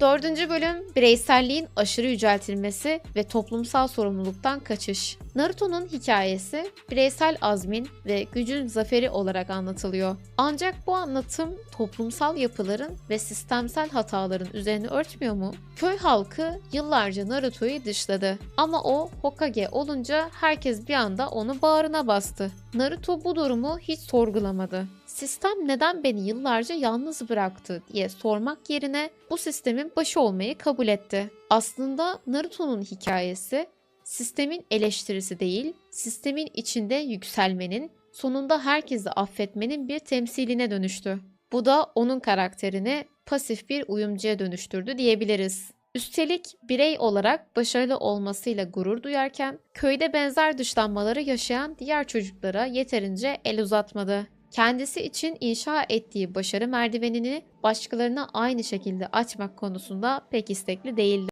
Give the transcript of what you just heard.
Dördüncü bölüm bireyselliğin aşırı yüceltilmesi ve toplumsal sorumluluktan kaçış. Naruto'nun hikayesi bireysel azmin ve gücün zaferi olarak anlatılıyor. Ancak bu anlatım toplumsal yapıların ve sistemsel hataların üzerine örtmüyor mu? Köy halkı yıllarca Naruto'yu dışladı ama o Hokage olunca herkes bir anda onu bağrına bastı. Naruto bu durumu hiç sorgulamadı. Sistem neden beni yıllarca yalnız bıraktı diye sormak yerine bu sistemin başı olmayı kabul etti. Aslında Naruto'nun hikayesi sistemin eleştirisi değil, sistemin içinde yükselmenin, sonunda herkesi affetmenin bir temsiline dönüştü. Bu da onun karakterini pasif bir uyumcuya dönüştürdü diyebiliriz. Üstelik birey olarak başarılı olmasıyla gurur duyarken köyde benzer dışlanmaları yaşayan diğer çocuklara yeterince el uzatmadı. Kendisi için inşa ettiği başarı merdivenini başkalarına aynı şekilde açmak konusunda pek istekli değildi.